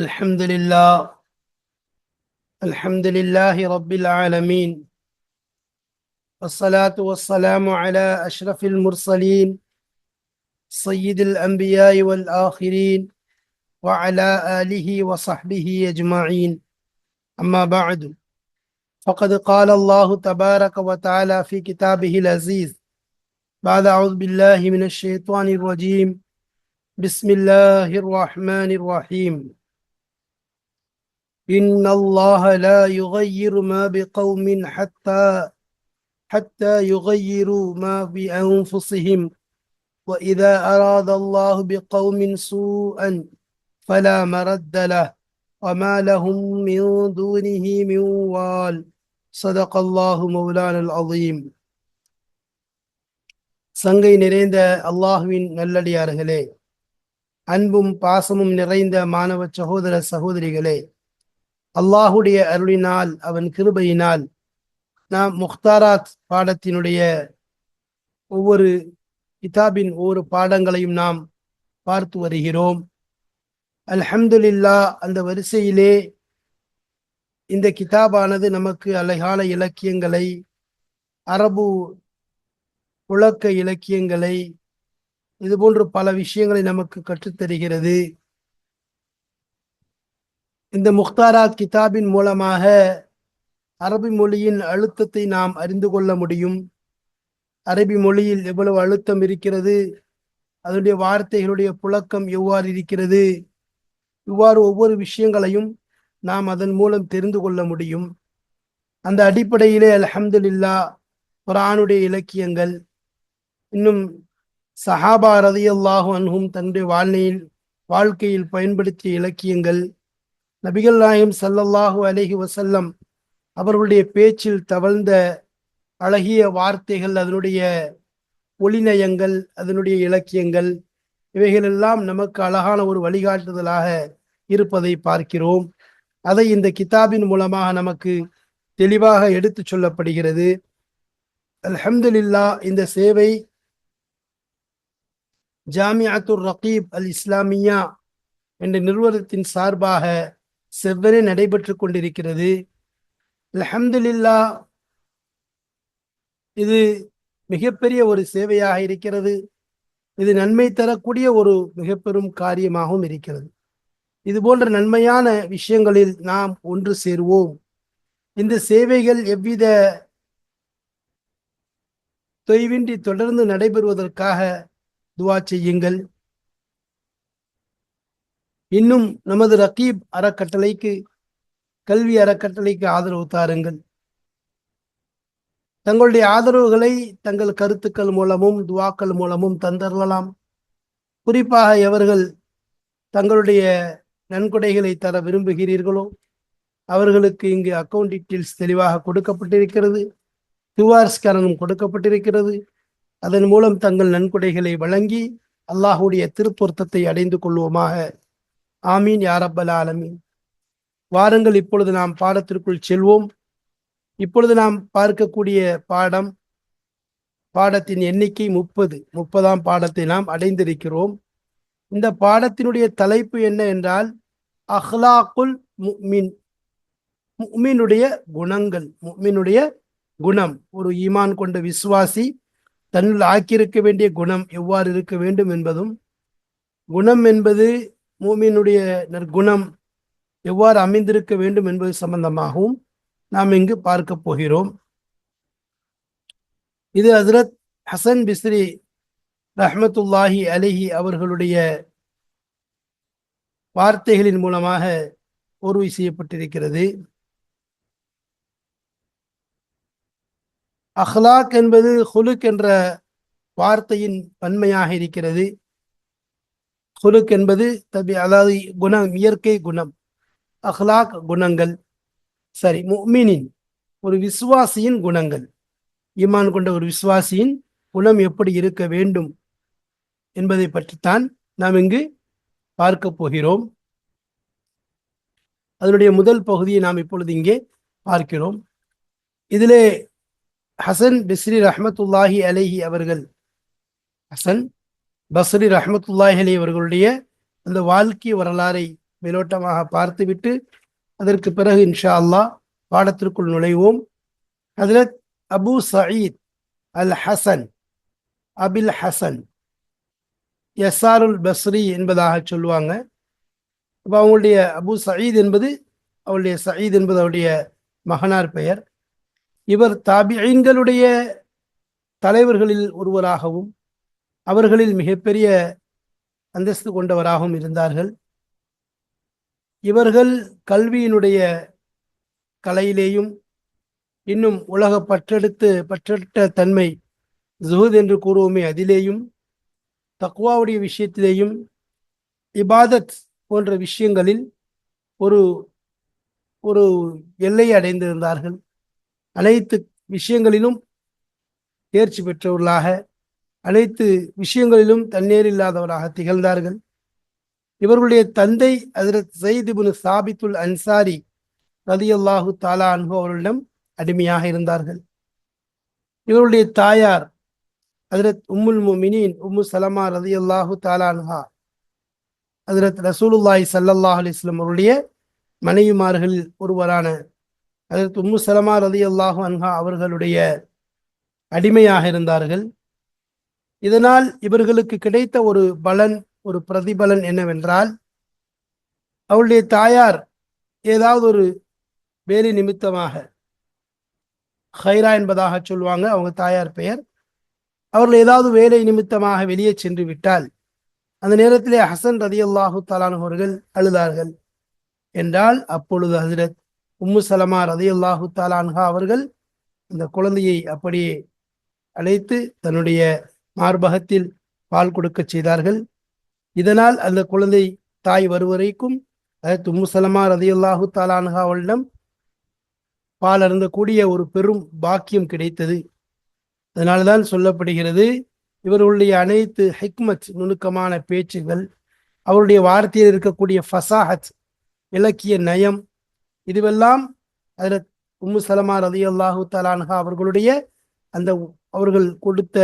الحمد لله. الحمد لله رب العالمين. والصلاة والسلام على أشرف المرسلين سيد الأنبياء والآخرين وعلى آله وصحبه أجمعين. أما بعد فقد قال الله تبارك وتعالى في كتابه العزيز بعد أعوذ بالله من الشيطان الرجيم. بسم الله الرحمن الرحيم. إن الله لا يغير ما بقوم حتى حتى يغيروا ما بأنفسهم وإذا أراد الله بقوم سوءا فلا مرد له وما لهم من دونه من وال صدق الله مولانا العظيم சங்கை நிறைந்த அல்லாஹுவின் நல்லடியார்களே அன்பும் பாசமும் நிறைந்த மாணவ சகோதர சகோதரிகளே அல்லாஹுடைய அருளினால் அவன் கிருபையினால் நாம் முக்தாராத் பாடத்தினுடைய ஒவ்வொரு கிதாபின் ஒவ்வொரு பாடங்களையும் நாம் பார்த்து வருகிறோம். அல்ஹம்துலில்லா அந்த வரிசையிலே இந்த கிதாபானது நமக்கு அழகான இலக்கியங்களை அரபு புழக்க இலக்கியங்களை இதுபோன்று பல விஷயங்களை நமக்கு கற்றுத்தருகிறது. இந்த முக்தாராத் கிதாபின் மூலமாக அரபி மொழியின் அழுத்தத்தை நாம் அறிந்து கொள்ள முடியும். அரபி மொழியில் எவ்வளவு அழுத்தம் இருக்கிறது அதனுடைய வார்த்தைகளுடைய புழக்கம் எவ்வாறு இருக்கிறது இவ்வாறு ஒவ்வொரு விஷயங்களையும் நாம் அதன் மூலம் தெரிந்து கொள்ள முடியும். அந்த அடிப்படையிலே அலமதுல்லா குரானுடைய இலக்கியங்கள் இன்னும் சஹாபா ரதியல்லாஹு அன்ஹும் தன்னுடைய வாழ்நிலையில் வாழ்க்கையில் பயன்படுத்திய இலக்கியங்கள் நபிகள் நாயம் சல்லல்லாஹு அலஹி வசல்லம் அவர்களுடைய பேச்சில் தவழ்ந்த அழகிய வார்த்தைகள் அதனுடைய ஒளிநயங்கள் அதனுடைய இலக்கியங்கள் இவைகளெல்லாம் நமக்கு அழகான ஒரு வழிகாட்டுதலாக இருப்பதை பார்க்கிறோம். அதை இந்த கிதாபின் மூலமாக நமக்கு தெளிவாக எடுத்து சொல்லப்படுகிறது. அல்ஹம்துலில்லா இந்த சேவை ஜாமியாத்துர் ரகீப் அல் இஸ்லாமியா என்ற நிறுவனத்தின் சார்பாக செவ்வனே நடைபெற்று கொண்டிருக்கிறது. அலமதுல்லா இது மிகப்பெரிய ஒரு சேவையாக இருக்கிறது. இது நன்மை தரக்கூடிய ஒரு மிக பெரும் காரியமாகவும் இருக்கிறது. இது போன்ற நன்மையான விஷயங்களில் நாம் ஒன்று சேருவோம். இந்த சேவைகள் எவ்வித தொய்வின்றி தொடர்ந்து நடைபெறுவதற்காக துவா செய்யுங்கள். இன்னும் நமது ரகீப் அறக்கட்டளைக்கு கல்வி அறக்கட்டளைக்கு ஆதரவு தாருங்கள். தங்களுடைய ஆதரவுகளை தங்கள் கருத்துக்கள் மூலமும் துவாக்கள் மூலமும் தந்தரலாம். குறிப்பாக எவர்கள் தங்களுடைய நன்கொடைகளை தர விரும்புகிறீர்களோ அவர்களுக்கு இங்கு அக்கௌண்ட் டீட்டெயில்ஸ் தெளிவாக கொடுக்கப்பட்டிருக்கிறது. கியூஆர் ஸ்கேனரும் கொடுக்கப்பட்டிருக்கிறது. அதன் மூலம் தங்கள் நன்கொடைகளை வழங்கி அல்லாஹுடைய திருப்பொருத்தத்தை அடைந்து கொள்வோமாக. ஆமீன் யாரப்பல் ஆலமீன். வாருங்கள் இப்பொழுது நாம் பாடத்திற்குள் செல்வோம். இப்பொழுது நாம் பார்க்கக்கூடிய பாடம் பாடத்தின் எண்ணிக்கை முப்பது. முப்பதாம் பாடத்தை நாம் அடைந்திருக்கிறோம். இந்த பாடத்தினுடைய தலைப்பு என்ன என்றால் அஹ்லாக்குல் முக்மின் முக்மினுடைய குணங்கள் முக்மினுடைய குணம். ஒரு ஈமான் கொண்ட விசுவாசி தன்னுள் ஆக்கியிருக்க வேண்டிய குணம் எவ்வாறு இருக்க வேண்டும் என்பதும் குணம் என்பது மூமியினுடைய நற்குணம் எவ்வாறு அமைந்திருக்க வேண்டும் என்பது சம்பந்தமாகவும் நாம் இங்கு பார்க்க போகிறோம். இது ஹசரத் ஹசன் பிஸ்ரி ரஹமத்துல்லாஹி அலிஹி அவர்களுடைய வார்த்தைகளின் மூலமாக போர்வை செய்யப்பட்டிருக்கிறது. அஹ்லாக் என்பது ஹுலுக் என்ற வார்த்தையின் பன்மையாக இருக்கிறது. ஹுலுக் என்பது தபி அதாவது குணம் இயற்கை குணம் அஹ்லாக் குணங்கள். சரி முக்மினின் ஒரு விசுவாசியின் குணங்கள். ஈமான் கொண்ட ஒரு விசுவாசியின் குணம் எப்படி இருக்க வேண்டும் என்பதை பற்றித்தான் நாம் இங்கு பார்க்க போகிறோம். அதனுடைய முதல் பகுதியை நாம் இப்பொழுது இங்கே பார்க்கிறோம். இதிலே ஹசன் பிஸ்ரி ரஹமத்துல்லாஹி அலைஹி அவர்கள் ஹசன் பஸ்ரி ரஹமத்துல்லாஹலி அவர்களுடைய அந்த வாழ்க்கை வரலாறை மேலோட்டமாக பார்த்துவிட்டு அதற்கு பிறகு இன்ஷா அல்லாஹ் பாடத்திற்குள் நுழைவோம். அதில் Abu Saeed al Hasan Abil Hasan எஸ்ஆருல் Basri என்பதாக சொல்லுவாங்க. அப்போ அவங்களுடைய அபு சயீத் என்பது அவருடைய சயீத் என்பது அவருடைய மகனார் பெயர். இவர் தாபியங்களுடைய தலைவர்களில் ஒருவராகவும் அவர்களில் மிகப்பெரிய அந்தஸ்து கொண்டவராகவும் இருந்தார்கள். இவர்கள் கல்வியினுடைய கலையிலேயும் இன்னும் உலக பற்றெடுத்து பற்றெட்ட தன்மை ஜுஹூத் என்று கூறுவோமே அதிலேயும் தக்குவாவுடைய விஷயத்திலேயும் இபாதத் போன்ற விஷயங்களில் ஒரு ஒரு எல்லையை அடைந்திருந்தார்கள். அனைத்து விஷயங்களிலும் தேர்ச்சி பெற்றவர்களாக அனைத்து விஷயங்களிலும் தண்ணீர் இல்லாதவராக திகழ்ந்தார்கள். இவர்களுடைய தந்தை அதிரத் சயிதிபுன் சாபித்துல் அன்சாரி ரதியல்லாஹு தாலா அன்பு அவர்களிடம் அடிமையாக இருந்தார்கள். இவருடைய தாயார் அதிரத் உம்முல் முமினின் உம்மு சலமா ரதியல்லாஹு தாலா தாலான்ஹா அதிரத் ரசூலுல்லாய் சல்லல்லாஹ் அலிஸ்லம் அவருடைய மனைவிமார்களில் ஒருவரான அதிரத் உம்மு சலமா ரதியல்லாஹு அன்ஹா அவர்களுடைய அடிமையாக இருந்தார்கள். இதனால் இவர்களுக்கு கிடைத்த ஒரு பலன் ஒரு பிரதிபலன் என்னவென்றால் அவளுடைய தாயார் ஏதாவது ஒரு வேலை நிமித்தமாக ஹைரா என்பதாக சொல்லுவாங்க அவங்க தாயார் பெயர் அவர்கள் ஏதாவது வேலை நிமித்தமாக வெளியே சென்று விட்டால் அந்த நேரத்திலே ஹசன் ரதி அல்லாஹு தாலானவர்கள் அழுதார்கள். என்றால் அப்பொழுது ஹசரத் உம்மு சலமா ரதி அல்லாஹு தாலான்ஹா அவர்கள் அந்த குழந்தையை அப்படியே அழைத்து தன்னுடைய மார்பகத்தில் பால் கொடுக்கச் செய்தார்கள். இதனால் அந்த குழந்தை தாய் வருவரைக்கும் அதாவது உம்மு சலமா ரதி தாலான்ஹா அவளிடம் பால் அருந்தக்கூடிய ஒரு பெரும் பாக்கியம் கிடைத்தது. அதனால்தான் சொல்லப்படுகிறது இவர்களுடைய அனைத்து ஹிக்மத் நுணுக்கமான பேச்சுகள் அவருடைய வார்த்தையில் இருக்கக்கூடிய ஃபசாஹத் இலக்கிய நயம் இதுவெல்லாம் அதில் உம்மு சலமா ரதி அல்லாஹு தலான்ஹா அவர்களுடைய அந்த அவர்கள் கொடுத்த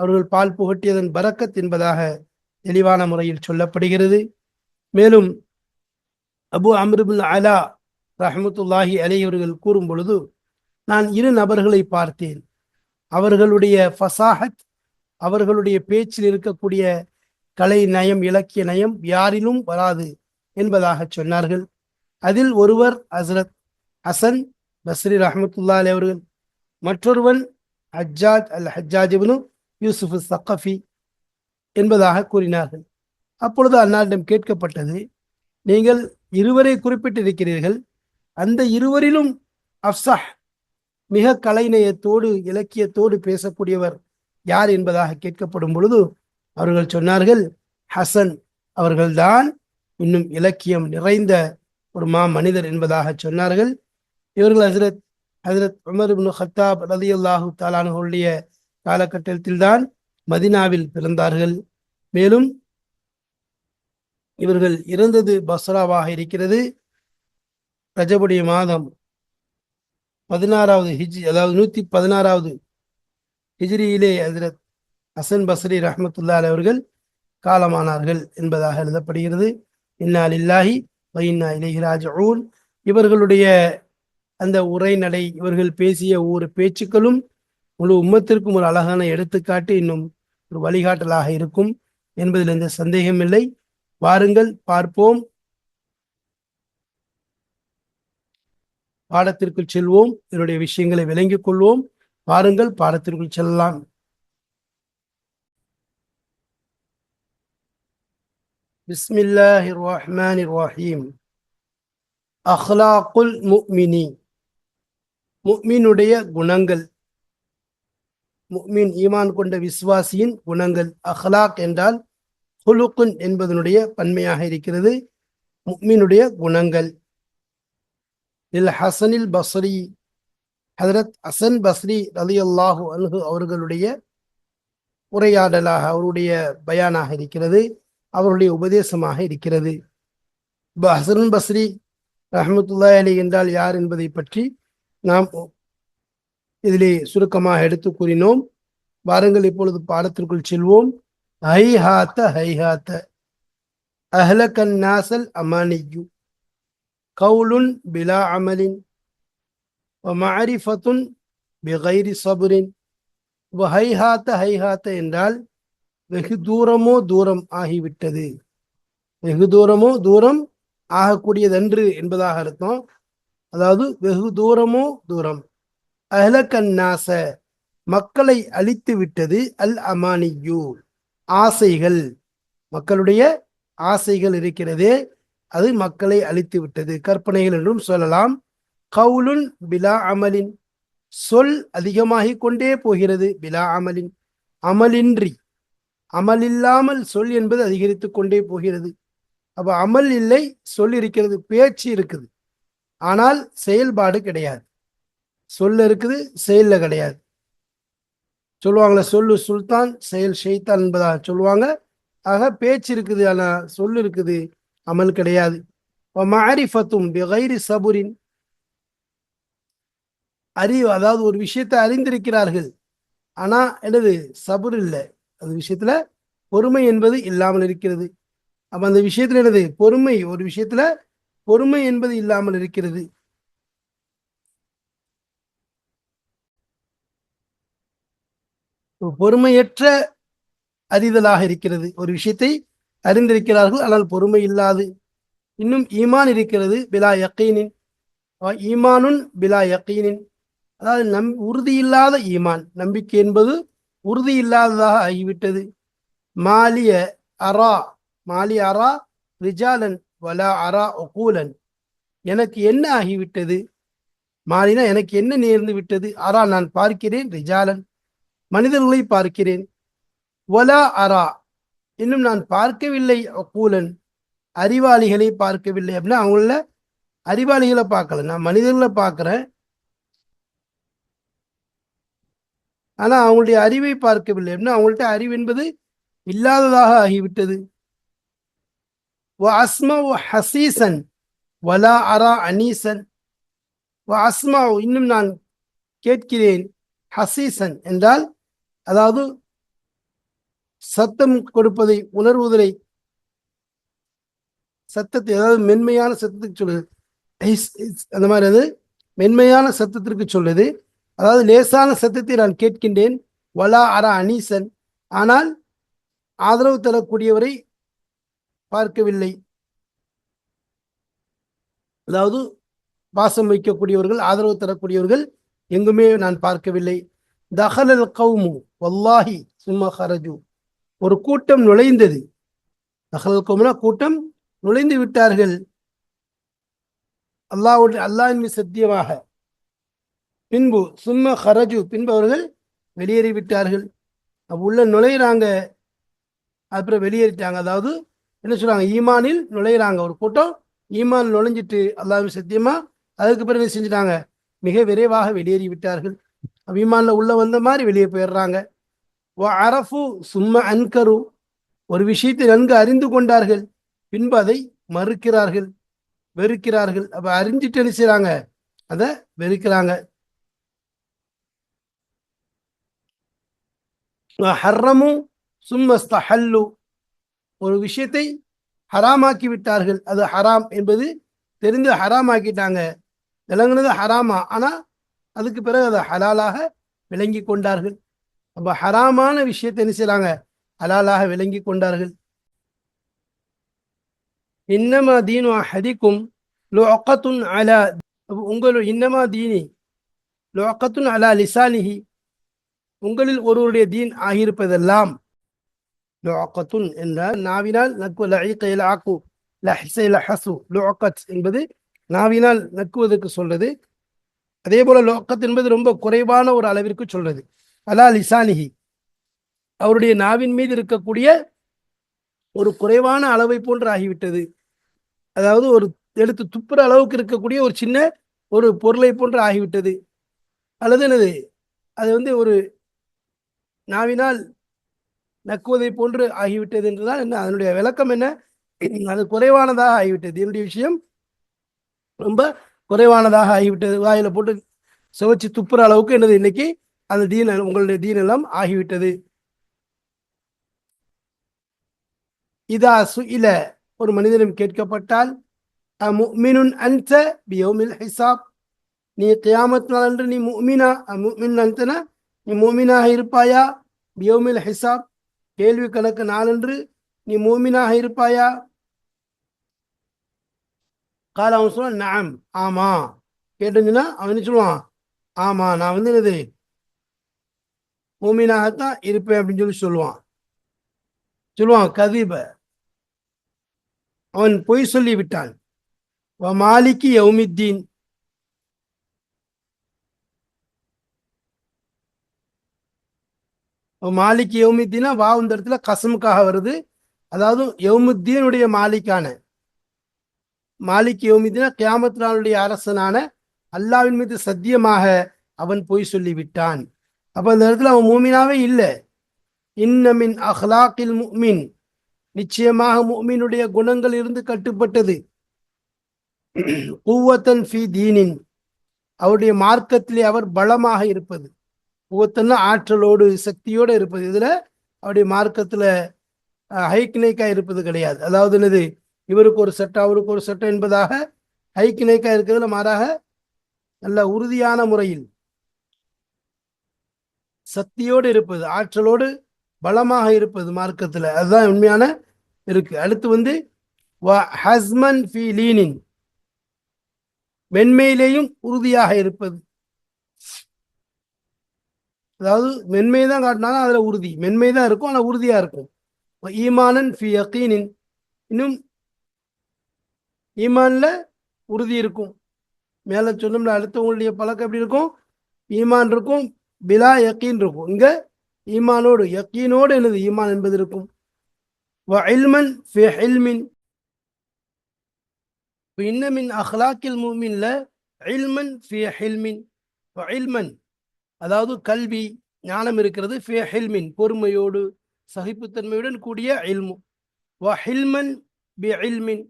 அவர்கள் பால் புகட்டியதன் பரக்கத் என்பதாக தெளிவான முறையில் சொல்லப்படுகிறது. மேலும் அபு அம்ருபுல் அலா ரஹமத்துல்லாஹி அலையவர்கள் கூறும் பொழுது நான் இரு நபர்களை பார்த்தேன். அவர்களுடைய ஃபசாஹத் அவர்களுடைய பேச்சில் இருக்கக்கூடிய கலை நயம் இலக்கிய நயம் யாரிலும் வராது என்பதாக சொன்னார்கள். அதில் ஒருவர் ஹசரத் ஹசன் பஸ்ரி ரஹமத்துல்லா அலி அவர்கள் மற்றொருவன் ஹஜ்ஜாஜ் அல் ஹஜ்ஜாஜிபனு யூசுஃப் சக்கஃபி என்பதாக கூறினார்கள். அப்பொழுது அன்னாரிடம் கேட்கப்பட்டது நீங்கள் இருவரை குறிப்பிட்டிருக்கிறீர்கள் அந்த இருவரிலும் அப்சாஹ் மிக கலைநயத்தோடு இலக்கியத்தோடு பேசக்கூடியவர் யார் என்பதாக கேட்கப்படும் பொழுது அவர்கள் சொன்னார்கள் ஹசன் அவர்கள்தான் இன்னும் இலக்கியம் நிறைந்த ஒரு மா மனிதர் என்பதாக சொன்னார்கள். இவர்கள் ஹசரத் ஹசரத் உமர் இப்னு ஹத்தாப் ரதி அல்லாஹு தாலானுடைய காலகட்டத்தில் தான் மதினாவில் பிறந்தார்கள். மேலும் இவர்கள் இறந்தது பஸ்ராவாக இருக்கிறது. ரஜபுடைய மாதம் பதினாறாவது ஹிஜ் அதாவது நூத்தி பதினாறாவது ஹிஜ்ரியிலே அதிரத் ஹசன் பஸ்ரி ரஹமத்துல்லா அவர்கள் காலமானார்கள் என்பதாக எழுதப்படுகிறது. இன்னால் இல்லாஹி வைன்னா இலகிராஜூன் இவர்களுடைய அந்த உரைநடை இவர்கள் பேசிய ஒவ்வொரு பேச்சுக்களும் முழு உம்மத்திற்கும் ஒரு அழகான எடுத்துக்காட்டு இன்னும் ஒரு வழிகாட்டலாக இருக்கும் என்பதில் எந்த சந்தேகமில்லை வாருங்கள் பார்ப்போம். பாடத்திற்குள் செல்வோம். இதனுடைய விஷயங்களை விளங்கிக் கொள்வோம். வாருங்கள் பாடத்திற்குள் செல்லலாம். பிஸ்மில்லாஹிர் ரஹ்மானிர் ரஹீம் அஹ்லாக்குல் முக்மினி முக்மினுடைய குணங்கள். முக்மீன் ஈமான் கொண்ட விஸ்வாசியின் குணங்கள் அஹ்லாக் என்றால் ஹுலுக்குன் என்பதனுடைய பன்மையாக இருக்கிறது. முக்மீனுடைய குணங்கள். இல் ஹசனில் பஸ்ரி ஹதரத் ஹசன் பஸ்ரி ரலி அல்லாஹு அன்ஹு அவர்களுடைய உரையாடலாக அவருடைய பயானாக இருக்கிறது. அவருடைய உபதேசமாக இருக்கிறது. ஹசன் பஸ்ரி ரஹமத்துல்லா அலி என்றால் யார் என்பதை பற்றி நாம் இதிலே சுருக்கமாக எடுத்து கூறினோம். வாருங்கள் இப்பொழுது பாடத்திற்குள் செல்வோம். ஹைஹாத்த ஹைஹாத்த. High அஹ்லகன் nozzle அமானியு. கவுலுன் பிலா அமலின். மஅரிஃபத்துன் பிகைரி சபுரின். ஹைஹாத்த ஹைஹாத்த என்றால் வெகு தூரமோ தூரம் ஆகிவிட்டது. வெகு தூரமோ தூரம் ஆகக்கூடியதன்று என்பதாக அர்த்தம். அதாவது வெகு தூரமோ தூரம். அஹ்லகன்னாச மக்களை அழித்து விட்டது அல் அமானியு ஆசைகள். மக்களுடைய ஆசைகள் இருக்கிறதே அது மக்களை அழித்து விட்டது. கற்பனைகள் என்றும் சொல்லலாம். கவுலுன் பிலா அமலின். சொல் அதிகமாகிக் கொண்டே போகிறது பிலா அமலின். அமலின்றி. அமலில்லாமல் சொல் என்பது அதிகரித்து கொண்டே போகிறது. அப்ப அமல் இல்லை சொல் இருக்கிறது பேச்சு இருக்குது. ஆனால் செயல்பாடு கிடையாது. சொல்ல இருக்குது செயல்ல கிடையாது. சொல்லுவாங்களே சொல்லு சுல்தான் செயல் ஷெய்தான் என்பதாக சொல்லுவாங்க. ஆக பேச்சு இருக்குது ஆனால் சொல் இருக்குது அமல் கிடையாது. மாரிஃபத்தும் பிகைரி சபுரின். அறிவு அதாவது ஒரு விஷயத்தை அறிந்திருக்கிறார்கள். ஆனால் என்னது சபுர் இல்லை. அந்த விஷயத்துல பொறுமை என்பது இல்லாமல் இருக்கிறது. அப்போ அந்த விஷயத்துல எனது பொறுமை ஒரு விஷயத்துல பொறுமை என்பது இல்லாமல் இருக்கிறது. பொறுமையற்ற அறிதலாக இருக்கிறது. ஒரு விஷயத்தை அறிந்திருக்கிறார்கள் ஆனால் பொறுமை இல்லாது. இன்னும் ஈமான் இருக்கிறது பிலா யக்கீனின் ஈமானுன் பிலா யக்கீனின் அதாவது நம் உறுதியில்லாத ஈமான். நம்பிக்கை என்பது உறுதி இல்லாததாக ஆகிவிட்டது. மாலிய அரா மாலி அரா ரிஜாலன் வலா அரா ஒகூலன் எனக்கு என்ன ஆகிவிட்டது? மாலினா எனக்கு என்ன நேர்ந்து விட்டது? அரா நான் பார்க்கிறேன் ரிஜாலன். மனிதர்களை பார்க்கிறேன். வலா அரா. இன்னும் நான் பார்க்கவில்லை கூலன் அறிவாளிகளை பார்க்கவில்லை அப்படின்னா அவங்கள அறிவாளிகளை பார்க்கல. நான் மனிதர்களை பார்க்குறேன். ஆனால் அவங்களுடைய அறிவை பார்க்கவில்லை அப்படின்னா அவங்கள்ட்ட அறிவு என்பது இல்லாததாக ஆகிவிட்டது. அஸ்மா ஹசீசன். வலா அரா அனீசன். அஸ்மா இன்னும் நான் கேட்கிறேன் ஹசீசன் என்றால் அதாவது சத்தம் கொடுப்பதை உணர்வுதலை சத்தத்தை அதாவது மென்மையான சத்தத்துக்கு சொல்லுது. அந்த மாதிரி அது மென்மையான சத்தத்திற்கு சொல்லுது. அதாவது லேசான சத்தத்தை நான் கேட்கின்றேன். வலா அரா அனீசன். ஆனால் ஆதரவு தரக்கூடியவரை பார்க்கவில்லை. அதாவது பாசம் வைக்கக்கூடியவர்கள் ஆதரவு தரக்கூடியவர்கள் எங்குமே நான் பார்க்கவில்லை. தஹலல் கவுமு வல்லாஹி சும்மா ஹரஜு. ஒரு கூட்டம் நுழைந்தது. தஹலல் கவுமுனா கூட்டம் நுழைந்து விட்டார்கள். அல்லாவுடைய அல்லாஹின் சத்தியமாக. பின்பு சும்ம ஹரஜு பின்பு அவர்கள் வெளியேறி விட்டார்கள். உள்ள நுழையிறாங்க. அப்புறம் வெளியேறிட்டாங்க. அதாவது என்ன சொல்றாங்க? ஈமானில் நுழையிறாங்க. ஒரு கூட்டம் ஈமான் நுழைஞ்சிட்டு அல்லாஹின் சத்தியமா அதுக்கு பிறகு செஞ்சுட்டாங்க? மிக விரைவாக வெளியேறி விட்டார்கள். ஈமான்ல உள்ள வந்த மாதிரி வெளியே போயிடுறாங்க. அரஃபு சும்மா அன்கரு. ஒரு விஷயத்தை நன்கு அறிந்து கொண்டார்கள். பின்பு அதை மறுக்கிறார்கள். வெறுக்கிறார்கள். அப்ப அறிஞ்சிட்டு என்ன செய்யறாங்க அதை வெறுக்கிறாங்க. ஹர்ரமு சும்மஸ்தஹல்லு ஒரு விஷயத்தை ஹராமாக்கி விட்டார்கள். அது ஹராம் என்பது தெரிந்து ஹராமாக்கிட்டாங்க. விளங்குனது ஹராமா. ஆனால் அதுக்கு பிறகு அதை ஹலாலாக விளங்கி கொண்டார்கள். அப்போ ஹராமான விஷயத்தை என்ன செய்யறாங்க? ஹலாலாக விளங்கி கொண்டார்கள். இன்னமா தீனு ஹதிக்கும் லோக்கத்துன் அலா உங்களு இன்னமா தீனி லோக்கத்துன் அலா லிசானிஹி உங்களில் ஒருவருடைய தீன் ஆகியிருப்பதெல்லாம் லோக்கத்துன் என்றால் நாவினால் நக்கு லஈக்கையில் ஆக்கு லஹசு ஹசு லோக்கத் என்பது நாவினால் நக்குவதற்கு சொல்றது அதே போல லோக்கத் என்பது ரொம்ப குறைவான ஒரு அளவிற்கு சொல்றது. அலா லிசானிஹி. அவருடைய நாவின் மீது இருக்கக்கூடிய ஒரு குறைவான அளவை போன்று ஆகிவிட்டது. அதாவது ஒரு எடுத்து துப்புற அளவுக்கு இருக்கக்கூடிய ஒரு சின்ன ஒரு பொருளை போன்று ஆகிவிட்டது. அல்லது என்னது? அது வந்து ஒரு நாவினால் நக்குவதை போன்று ஆகிவிட்டது என்றுதான் என்ன? அதனுடைய விளக்கம் என்ன? அது குறைவானதாக ஆகிவிட்டது. என்னுடைய விஷயம் ரொம்ப குறைவானதாக ஆகிவிட்டது. வாயில போட்டு சுவைச்சு துப்புற அளவுக்கு என்னது இன்னைக்கு? அந்த தீன உங்களுடைய தீன் எல்லாம் ஆகிவிட்டது. இதா சு இல ஒரு மனிதனும் கேட்கப்பட்டால் முஃமினுன் அன்த பியௌமில் ஹிசாப். நீ கியாமத் நாள் அன்று நீ முஃமினா முஃமின் அன்தனா நீ மூமினாக இருப்பாயா? பியோமில் ஹிசாப். கேள்வி கணக்கு நாளன்று நீ மூமினாக இருப்பாயா? கால அவன் சொல்லுவான் நாம் ஆமா. கேட்டுச்சுன்னா அவன் என்ன சொல்லுவான்? ஆமா நான் வந்து என்னது? மூமினாகத்தான் இருப்பேன் அப்படின்னு சொல்லி சொல்லுவான். சொல்லுவான் கதீப. அவன் பொய் சொல்லி விட்டான் மாலிக்கு யௌமித்தீன். மாலிக் யௌமுத்தீனா வா இந்த இடத்துல கசமுக்காக வருது. அதாவது யௌமுத்தீனுடைய மாலிக்கான மாலிக் யோமிதின கியாமத் நாளுடைய அரசனான அல்லாவின் மீது சத்தியமாக அவன் போய் சொல்லி விட்டான் அப்ப அந்த இடத்துல அவன் மூமினாவே இல்லை. இன்னமின் அஹ்லாக்கில் முமின் நிச்சயமாக முக்மினுடைய குணங்கள் இருந்து கட்டுப்பட்டது. கூவத்தன் ஃபி தீனின். அவருடைய மார்க்கத்திலே அவர் பலமாக இருப்பது. ஒவ்வொருத்தனா ஆற்றலோடு சக்தியோடு இருப்பது. இதில் அவருடைய மார்க்கத்தில் ஹைக்கினைக்காக இருப்பது கிடையாது. அதாவது என்னது? இவருக்கு ஒரு செட் அவருக்கு ஒரு செட் என்பதாக ஹைக்கினைக்காக இருக்கிறதுல மாறாக நல்ல உறுதியான முறையில் சக்தியோடு இருப்பது ஆற்றலோடு பலமாக இருப்பது மார்க்கத்தில். அதுதான் உண்மையான இருக்கு. அடுத்து வந்து ஹஸ்மன் ஃபி லீனின். மென்மையிலேயும் உறுதியாக இருப்பது. அதாவது மென்மை தான் காட்டினாலும் அதில் உறுதி. மென்மை தான் இருக்கும் ஆனால் உறுதியாக இருக்கும். ஈமானன் ஃபி யக்கீனின் இன்னும் ஈமான்ல உறுதி இருக்கும். மேலே சொன்னோம்ல அடுத்தவங்களுடைய பழக்கம் எப்படி இருக்கும்? ஈமான் இருக்கும் பிலா யக்கீன் இருக்கும். இங்கே ஈமானோடு யக்கீனோடு எனது ஈமான் என்பது இருக்கும். வ இல்மன் ஃபி ஹில்மின் இன்னமின் அஹ்லாக்கில் மூமின்ல இல்மன் ஃபி ஹில்மின் இல்மன் அதாவது கல்வி ஞானம் இருக்கிறது ஃபே ஹில்மின் பொறுமையோடு சகிப்புத்தன்மையுடன் கூடிய இல்மு. வ ஹில்மன் பி இல்மின்.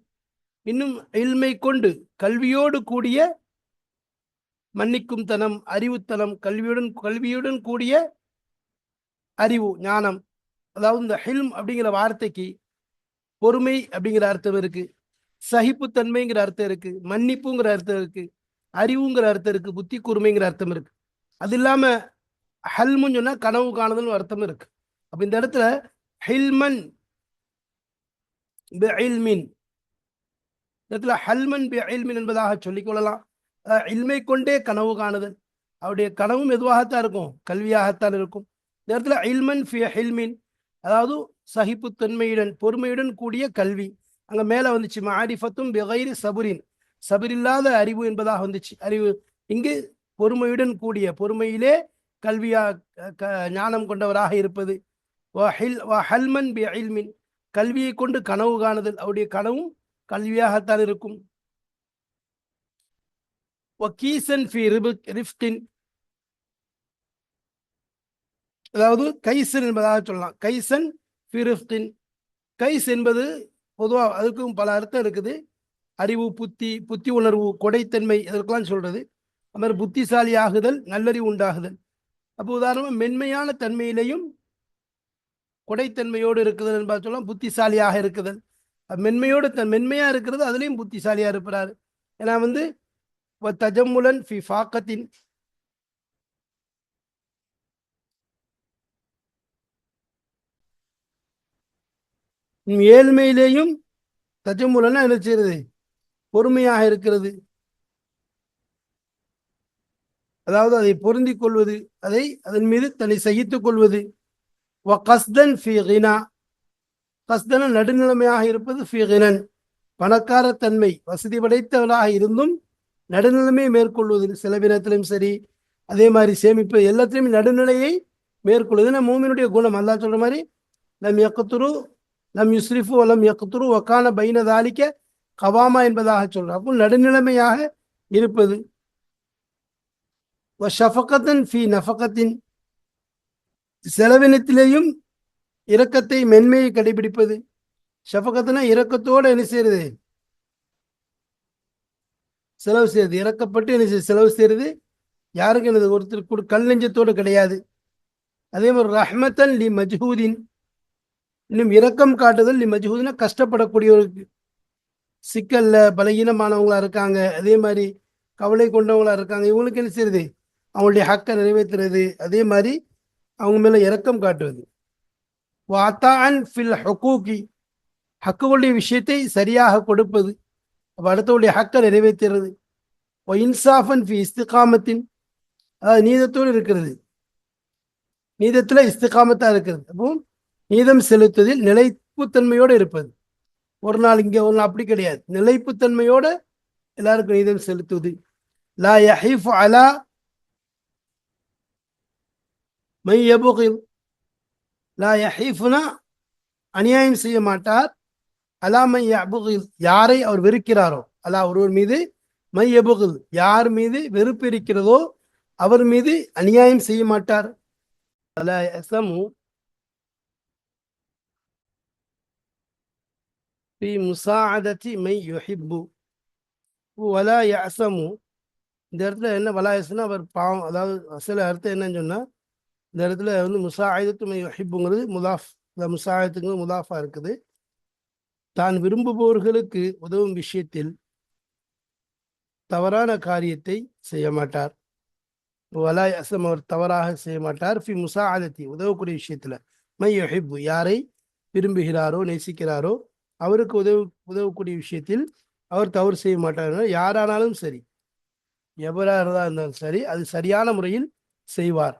இன்னும் இல்மை கொண்டு கல்வியோடு கூடிய மன்னிக்கும் தனம் அறிவுத்தனம் கல்வியுடன் கல்வியுடன் கூடிய அறிவு ஞானம். அதாவது இந்த ஹில்ம் அப்படிங்கிற வார்த்தைக்கு பொறுமை அப்படிங்கிற அர்த்தம் இருக்கு. சகிப்புத்தன்மைங்கிற அர்த்தம் இருக்கு. மன்னிப்புங்கிற அர்த்தம் இருக்கு. அறிவுங்கிற அர்த்தம் இருக்கு. புத்தி கூர்மைங்கிற அர்த்தம் இருக்கு. அது இல்லாம ஹல்முன்னு சொன்னா கனவு காணுதல் அர்த்தம் இருக்கு. அப்ப இந்த இடத்துல ஹில்மன் இடத்துல ஹல்மன் அயில்மின் என்பதாக சொல்லிக் கொள்ளலாம். இல்மை கொண்டே கனவு காணுதல். அவருடைய கனவும் எதுவாகத்தான் இருக்கும்? கல்வியாகத்தான் இருக்கும். இந்த இடத்துல இல்மன் ஃபி ஹில்மின் அதாவது சகிப்புத்தன்மையுடன் பொறுமையுடன் கூடிய கல்வி. அங்கே மேலே வந்துச்சு மாரிஃபத்தும் பெகைரி சபுரின். சபரில்லாத அறிவு என்பதாக வந்துச்சு. அறிவு இங்கு பொறுமையுடன் கூடிய பொறுமையிலே கல்வியா ஞானம் கொண்டவராக இருப்பது. ஹல்மன் பி அயில்மின் கல்வியை கொண்டு கனவு காணுதல். அவருடைய கனவும் கல்வியாகத்தான் இருக்கும். அதாவது கைசன் என்பதாக சொல்லலாம். கைசன் கைஸ் என்பது பொதுவாக அதுக்கும் பல அர்த்தம் இருக்குது. அறிவு புத்தி புத்தி உணர்வு கொடைத்தன்மை இதற்கெல்லாம் சொல்றது. அது மாதிரி புத்திசாலி ஆகுதல் நல்லறிவு உண்டாகுதல். அப்போ உதாரணமாக மென்மையான தன்மையிலையும் கொடைத்தன்மையோடு இருக்குதல் என்பதை சொல்லலாம். புத்திசாலியாக இருக்குதல். மென்மையோடு தன் மென்மையாக இருக்கிறது அதுலேயும் புத்திசாலியாக இருப்பார் ஏன்னா வந்து தஜமுலன் ஃபி ஃபாக்கத்தின் ஏழ்மையிலேயும் தஜமுலன்னா என்ன செய்யறது பொறுமையாக இருக்கிறது. அதாவது அதை பொருந்தி கொள்வது அதை அதன் மீது தன்னை சகித்துக் கொள்வது. கஸ்தன நடுநிலைமையாக இருப்பது ஃபிகினன் பணக்காரத்தன்மை வசதி படைத்தவனாக இருந்தும் நடுநிலைமையை மேற்கொள்வது செலவினத்திலும் சரி. அதே மாதிரி சேமிப்பு எல்லாத்திலையும் நடுநிலையை மேற்கொள்வது. மூமினுடைய குணம். அல்லா சொல்ற மாதிரி நம் யக்கத்துரு நம் யுஸ்ரிஃபு லம் யக்கத்துரு ஒக்கான பைனதாலிக்க கவாமா என்பதாக சொல்றார். அப்போ நடுநிலைமையாக இருப்பது. ஷஃபகத்தன் ஃபி நஃபகத்தின் செலவினத்திலேயும் இரக்கத்தை மென்மையை கடைபிடிப்பது. ஷஃபகத்தினா இரக்கத்தோடு என்ன செய்யறது செலவு செய்யறது இறக்கப்பட்டு என்ன செய்ய செலவு செய்யறது யாருக்கும் எனது ஒருத்தர் கூட கல் நெஞ்சத்தோடு கிடையாது. அதே மாதிரி ரஹ்மத்தன் லி மஜ்ஹூதின். இன்னும் இரக்கம் காட்டுதல் லி மஜ்ஹூதினா கஷ்டப்படக்கூடியவருக்கு. சிக்கல்ல பலகீனமானவங்களா இருக்காங்க. அதே மாதிரி கவலை கொண்டவங்களா இருக்காங்க. இவங்களுக்கு என்ன செய்யுது அவங்களுடைய ஹக்கை நிறைவேற்றுறது. அதே மாதிரி அவங்க மேலே இரக்கம் காட்டுவது. வாத்தான் ஃபில் ஹக்கூக்கி ஹக்குகளுடைய விஷயத்தை சரியாக கொடுப்பது அப்போ அடுத்தவருடைய ஹக்கை நிறைவேற்றுறது ஓ இன்சாஃபன் ஃபி இஸ்திகாமத்தின் அதாவது நீதத்தோடு இருக்கிறது நீதத்தில் இஸ்திகாமத்தா இருக்கிறது அப்போ நீதம் செலுத்துவதில் நிலைப்புத்தன்மையோடு இருப்பது ஒரு நாள் இங்கே ஒரு நாள் அப்படி கிடையாது நிலைப்புத்தன்மையோடு எல்லாருக்கும் நீதம் செலுத்துவது லா யஹிஃப் அலா மை எபுகில் லா யஹீஃபுனா அநியாயம் செய்ய மாட்டார். அலா மை அபுகில் யாரை அவர் வெறுக்கிறாரோ அலா ஒருவர் மீது மை எபுகில் யார் மீது வெறுப்பு இருக்கிறதோ அவர் மீது அநியாயம் செய்ய மாட்டார். அலா எசமு பி முசாஅதத்தி மை யுஹிப்பு. வலா யசமு இந்த இடத்துல என்ன வலா அவர் பாவம் அதாவது சில அர்த்தம் என்னன்னு சொன்னால் இந்த இடத்துல வந்து முசாயுதத்து மை முதாஃப். இந்த முசாயத்துங்கிறது முதாஃபா இருக்குது. தான் விரும்புபவர்களுக்கு உதவும் விஷயத்தில் தவறான காரியத்தை செய்ய மாட்டார். வலாய் அசம் அவர் தவறாக செய்ய மாட்டார். ஃபி முசாஅதத்தி உதவக்கூடிய விஷயத்துல. மை யொஹிப்பு யாரை விரும்புகிறாரோ நேசிக்கிறாரோ அவருக்கு உதவு உதவக்கூடிய விஷயத்தில் அவர் தவறு செய்ய மாட்டார். யாரானாலும் சரி எவராக இருந்தாலும் சரி அது சரியான முறையில் செய்வார்.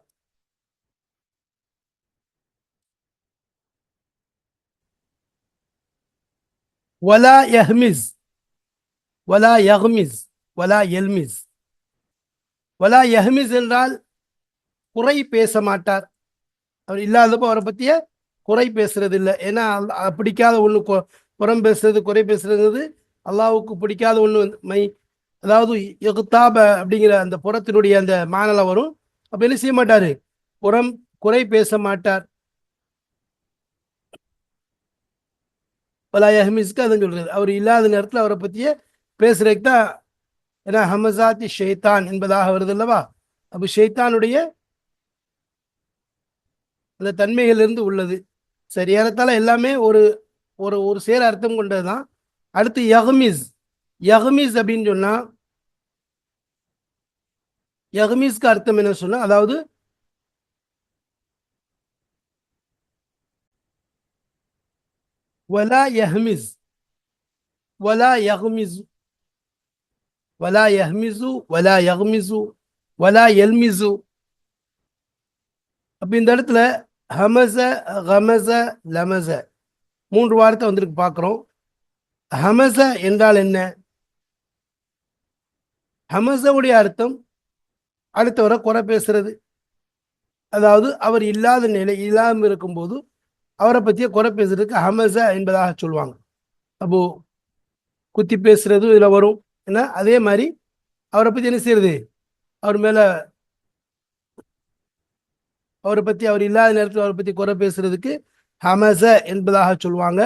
ஒலா யஹ்மிஸ் ஒலா யஹ்மிஸ் வலா எல்மிஸ் ஒலா யஹ்மிஸ் என்றால் குறை பேச மாட்டார். அவர் இல்லாதப்போ அவரை பற்றிய குறை பேசுறது இல்லை ஏன்னா அல்- பிடிக்காத ஒன்று புறம் பேசுறது குறை பேசுறதுங்கிறது அல்லாவுக்கு பிடிக்காத ஒன்று மை அதாவது எகுத்தாப அப்படிங்கிற அந்த புறத்தினுடைய அந்த மானல வரும். அப்போ என்ன செய்ய மாட்டார்? புறம் குறை பேச மாட்டார். பலா யஹ்மிஸ்க்கு அதான் சொல்றது. அவர் இல்லாத நேரத்தில் அவரை பற்றிய பேசுறதுக்கு தான் ஏன்னா ஹமசாத்தி ஷைத்தான் என்பதாக வருது அல்லவா? அப்போ ஷைத்தானுடைய அந்த தன்மைகளிலிருந்து உள்ளது. சரி ஏறத்தால எல்லாமே ஒரு ஒரு ஒரு சேர அர்த்தம் கொண்டது தான் அடுத்து யஹ்மிஸ். யஹ்மிஸ் அப்படின்னு சொன்னால் யஹ்மிஸ்க்கு அர்த்தம் என்ன சொன்னால் அதாவது வலா யஹ்மிஸ் வலா யஹ்மிஸ் வலா யஹ்மிசு வலா யஹ்மிசு வலா எல்மிசு அப்படி இந்த இடத்துல ஹமச ஹமச லமச மூன்று வார்த்தை வந்துருக்கு பார்க்குறோம். ஹமச என்றால் என்ன? ஹமசவுடைய அர்த்தம் அடுத்தவரை குறை பேசுறது. அதாவது அவர் இல்லாத நிலை இல்லாமல் இருக்கும்போது அவரை பற்றிய குறை பேசுறதுக்கு ஹமச என்பதாக சொல்லுவாங்க. அப்போ குத்தி பேசுறதும் இதில் வரும். என்ன? அதே மாதிரி அவரை பற்றி என்ன செய்யறது அவர் மேலே அவரை பற்றி அவர் இல்லாத நேரத்தில் அவரை பற்றி குறை பேசுறதுக்கு ஹமச என்பதாக சொல்லுவாங்க.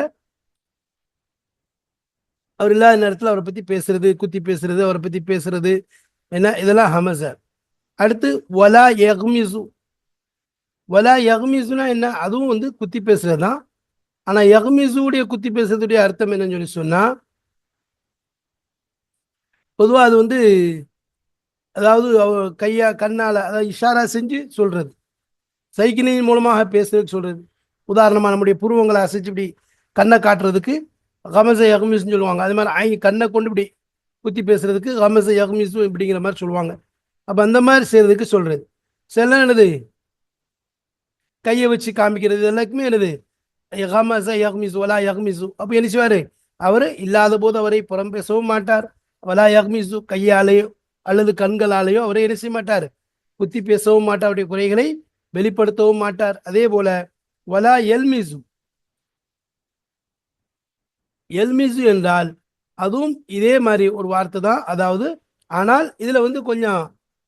அவர் இல்லாத நேரத்தில் அவரை பற்றி பேசுறது குத்தி பேசுறது அவரை பற்றி பேசுறது. என்ன? இதெல்லாம் ஹமச அடுத்து வலா யக்மிசு வலா யகுமிசுனா என்ன? அதுவும் வந்து குத்தி பேசுறது தான் ஆனால் யகுமிசுடைய குத்தி பேசுறதுடைய அர்த்தம் என்னன்னு சொல்லி சொன்னா பொதுவாக அது வந்து அதாவது அவ கையா கண்ணால் அதாவது இஷாரா செஞ்சு சொல்றது. சைக்கிளின் மூலமாக பேசுறதுக்கு சொல்றது. உதாரணமாக நம்முடைய புருவங்களை அசைச்சு இப்படி கண்ணை காட்டுறதுக்கு கமச யகுமிசுன்னு சொல்லுவாங்க. அது மாதிரி ஐ கண்ணை கொண்டு இப்படி குத்தி பேசுறதுக்கு கமச யகுமிசு இப்படிங்கிற மாதிரி சொல்லுவாங்க. அப்போ அந்த மாதிரி செய்யறதுக்கு சொல்றது. சில என்னது? கையை வச்சு காமிக்கிறது எல்லாருக்குமே என்னது? ஹமச யஹ்மிசு வலா யஹ்மிசு அப்போ என்ன செய்வார்? அவர் இல்லாத போது அவரை புறம் பேசவும் மாட்டார். வலா யஹ்மிசு கையாலேயோ அல்லது கண்களாலேயோ அவரை என்ன செய்ய மாட்டார்? குத்தி பேசவும் மாட்டார். அவருடைய குறைகளை வெளிப்படுத்தவும் மாட்டார். அதே போல வலா எல்மிசு. எல்மிசு என்றால் அதுவும் இதே மாதிரி ஒரு வார்த்தை தான். அதாவது ஆனால் இதுல வந்து கொஞ்சம்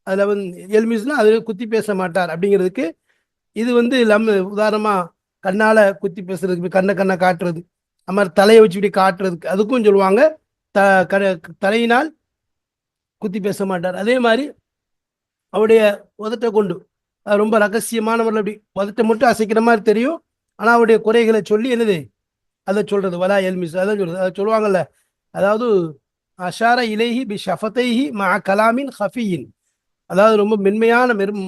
அதுல வந்து எல்மிஸ்னா அதில் குத்தி பேச மாட்டார் அப்படிங்கிறதுக்கு இது வந்து நம்ம உதாரணமா கண்ணால குத்தி பேசுறதுக்கு கண்ணை கண்ணை காட்டுறது அது மாதிரி தலையை வச்சு இப்படி காட்டுறதுக்கு அதுக்கும் சொல்லுவாங்க த க- தலையினால் குத்தி பேச மாட்டார். அதே மாதிரி அவருடைய உதட்டை கொண்டு அது ரொம்ப ரகசியமானவர்கள் அப்படி உதட்டை மட்டும் அசைக்கிற மாதிரி தெரியும். ஆனால் அவருடைய குறைகளை சொல்லி என்னது? அதை சொல்றது வலா எல்மிஸ் அதான் சொல்றது. அதை சொல்லுவாங்கல்ல அதாவது அஷார இலேஹி பி ஷஃபத்தைஹி மா கலாமின் ஹஃபியின். அதாவது ரொம்ப மென்மையான மெரும்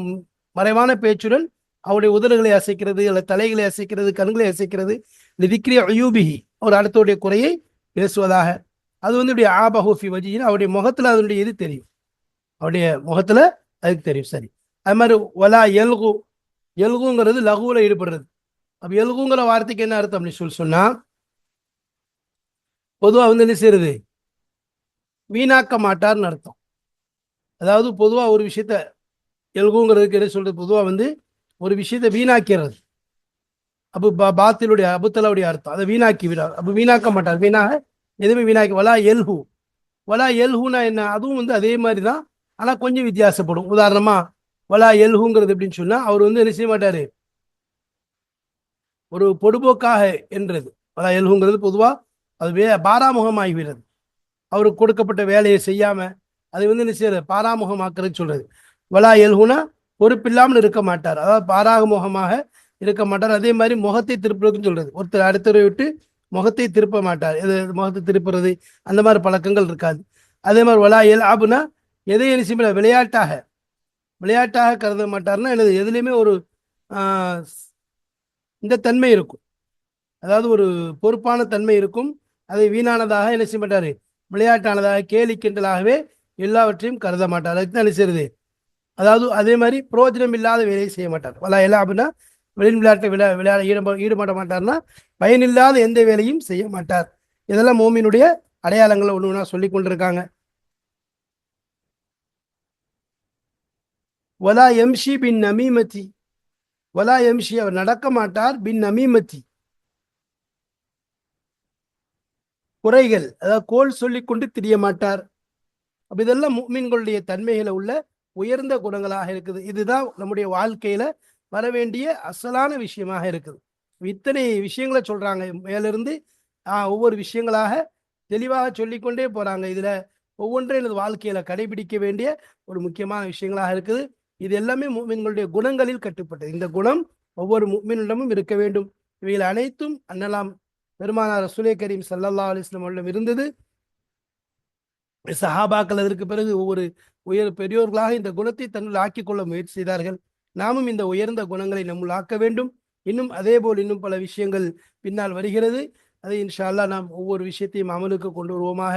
மறைவான பேச்சுடன் அவருடைய உதடுகளை அசைக்கிறது அல்ல தலைகளை அசைக்கிறது கண்களை அசைக்கிறது. லிதிக்ரி அயூபிஹி அவர் அடுத்தவருடைய குறையை பேசுவதாக. அது வந்து இப்படி ஆபஹூஃபி வஜின்னு அவருடைய முகத்துல அதனுடைய இது தெரியும். அவருடைய முகத்துல அதுக்கு தெரியும் சரி. அது மாதிரி ஒலா எல்கு எல்குங்கிறது லகுவில் ஈடுபடுறது. அப்போ எல்குங்கிற வார்த்தைக்கு என்ன அர்த்தம் அப்படின்னு சொல்லி சொன்னால் பொதுவாக வந்து என்ன செய்யறது? வீணாக்க மாட்டார்னு அர்த்தம். அதாவது பொதுவாக ஒரு விஷயத்த எல்குங்கிறதுக்கு என்ன சொல்றது? பொதுவாக வந்து ஒரு விஷயத்தை வீணாக்கிறது. அப்போ பா பாத்திலுடைய அபுத்தலாவுடைய அர்த்தம். அதை வீணாக்கி விடார் அப்போ வீணாக்க மாட்டார். வீணாக எதுவுமே வீணாக்கி வலா எல்ஹு. வலா எல்ஹூனா என்ன? அதுவும் வந்து அதே மாதிரி தான். ஆனால் கொஞ்சம் வித்தியாசப்படும். உதாரணமா வலா எல்ஹுங்கிறது எப்படின்னு சொன்னா அவர் வந்து என்ன செய்ய மாட்டாரு? ஒரு பொடுபோக்காக என்றது. வலா எல்ஹுங்கிறது பொதுவா அது வே பாராமுகமாகிவிடுறது. அவருக்கு கொடுக்கப்பட்ட வேலையை செய்யாம அதை வந்து என்ன செய்யறது? பாராமுகமாக்குறதுன்னு சொல்றது. வலா எல்ஹுனா பொறுப்பில்லாமல் இருக்க மாட்டார். அதாவது பாராமுகமாக இருக்க மாட்டார். அதே மாதிரி முகத்தை திருப்புறதுன்னு சொல்றது. ஒருத்தர் அடுத்தவரை விட்டு முகத்தை திருப்ப மாட்டார். எது முகத்தை திருப்புறது? அந்த மாதிரி பழக்கங்கள் இருக்காது. அதே மாதிரி வலா எல் ஆபுனா எதை என்ன விளையாட்டாக. விளையாட்டாக கருத மாட்டார்னா எனது எதுலேயுமே ஒரு இந்த தன்மை இருக்கும். அதாவது ஒரு பொறுப்பான தன்மை இருக்கும். அதை வீணானதாக என்ன செய்ய மாட்டார்? விளையாட்டானதாக கேலி கிண்டலாகவே எல்லாவற்றையும் கருத மாட்டார். அதுக்கு தான் என்ன செய்யறது? அதாவது அதே மாதிரி பிரயோஜனம் இல்லாத வேலையை செய்ய மாட்டார். வலா எல்லாம் அப்படின்னா வெளி விளையாட்டை விளையா விளையாட ஈடுபட ஈடுபட மாட்டார்னா பயனில்லாத எந்த வேலையும் செய்ய மாட்டார். இதெல்லாம் மோமினுடைய அடையாளங்களை ஒன்று ஒன்றா சொல்லி கொண்டிருக்காங்க. வலா எம்ஷி பின் நமீமதி. வலா எம்ஷி அவர் நடக்க மாட்டார் பின் நமீமதி. குறைகள் அதாவது கோல் சொல்லிக்கொண்டு திரிய மாட்டார். அப்ப இதெல்லாம் மீன்களுடைய தன்மைகளை உள்ள உயர்ந்த குணங்களாக இருக்குது. இதுதான் நம்முடைய வாழ்க்கையில வர வேண்டிய அசலான விஷயமாக இருக்குது. இத்தனை விஷயங்களை சொல்றாங்க. மேலிருந்து ஒவ்வொரு விஷயங்களாக தெளிவாக சொல்லிக்கொண்டே போறாங்க. இதுல ஒவ்வொன்றும் எனது வாழ்க்கையில கடைபிடிக்க வேண்டிய ஒரு முக்கியமான விஷயங்களாக இருக்குது. இது எல்லாமே மூமின்களுடைய குணங்களில் கட்டுப்பட்டது. இந்த குணம் ஒவ்வொரு மூமினிடமும் இருக்க வேண்டும். இவைகள் அனைத்தும் அன்னலாம் பெருமானார் ரசூலே கரீம் சல்லல்லா அலிஸ்லம் அவர்களிடம் இருந்தது. சஹாபாக்கள் அதற்கு பிறகு ஒவ்வொரு உயர் பெரியோர்களாக இந்த குணத்தை தன்னுள் ஆக்கிக் கொள்ள முயற்சி செய்தார்கள் நாமும் இந்த உயர்ந்த குணங்களை நம்முள் ஆக்க வேண்டும். இன்னும் அதே போல் இன்னும் பல விஷயங்கள் பின்னால் வருகிறது. அதை இன்ஷா அல்லாஹ் நாம் ஒவ்வொரு விஷயத்தையும் அமலுக்கு கொண்டு வருவோமாக.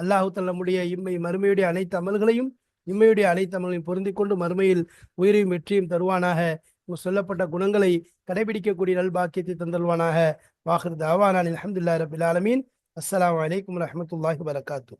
அல்லாஹூத்தல் நம்முடைய இம்மை மறுமையுடைய அனைத்து அமல்களையும் இம்மையுடைய அனைத்து அமல்களையும் பொருந்தி கொண்டு மறுமையில் உயிரையும் வெற்றியும் தருவானாக. சொல்லப்பட்ட குணங்களை கடைபிடிக்கக்கூடிய நல்பாக்கியத்தை தந்தல்வானாக வாஹிர் தாவானான் அல்ஹம்துலில்லாஹி ரபில் ஆலமீன். அஸ்லாம் வலைக்கம் வரஹ்மத்துல்லாஹி வபரகாத்துஹு